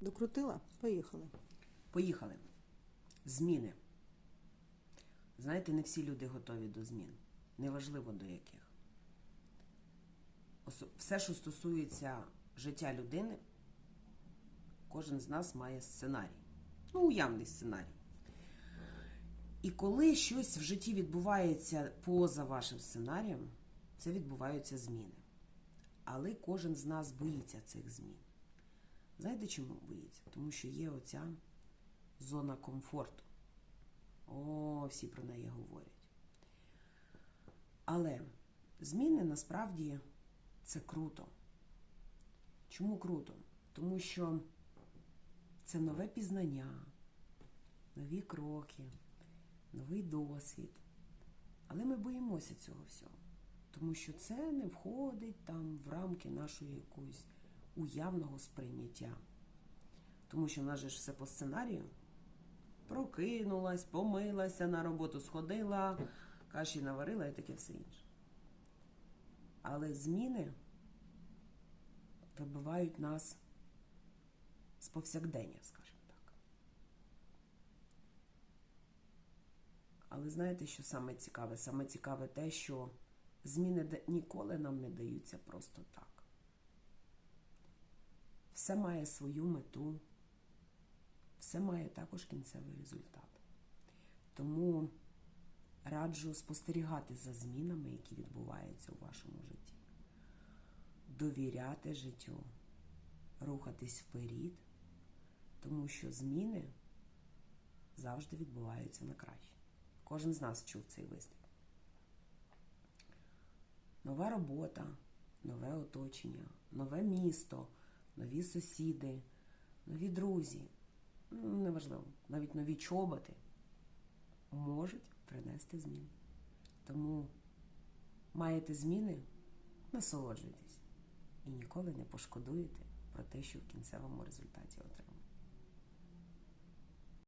Докрутила? Поїхали. Поїхали. Зміни. Знаєте, не всі люди готові до змін. Неважливо до яких. Все, що стосується життя людини, кожен з нас має сценарій. Ну, уявний сценарій. І коли щось в житті відбувається поза вашим сценарієм, це відбуваються зміни. Але кожен з нас боїться цих змін. Знаєте, чому боїться? Тому що є оця зона комфорту. О, всі про неї говорять. Але зміни насправді це круто. Чому круто? Тому що це нове пізнання, нові кроки, новий досвід. Але ми боїмося цього всього. Тому що це не входить там в рамки нашої якоїсь уявного сприйняття. Тому що в нас же ж все по сценарію. Прокинулась, помилася на роботу, сходила, каші наварила і таке все інше. Але зміни вибивають нас з повсякдення, скажімо так. Але знаєте, що саме цікаве? Саме цікаве те, що зміни ніколи нам не даються просто так. Все має свою мету, все має також кінцевий результат. Тому раджу спостерігати за змінами, які відбуваються у вашому житті, довіряти життю, рухатись вперед, тому що зміни завжди відбуваються на краще. Кожен з нас чув цей вислів. Нова робота, нове оточення, нове місто, нові сусіди, нові друзі, ну, неважливо, навіть нові чоботи можуть принести зміни. Тому маєте зміни, насолоджуйтесь і ніколи не пошкодуєте про те, що в кінцевому результаті отримаєте.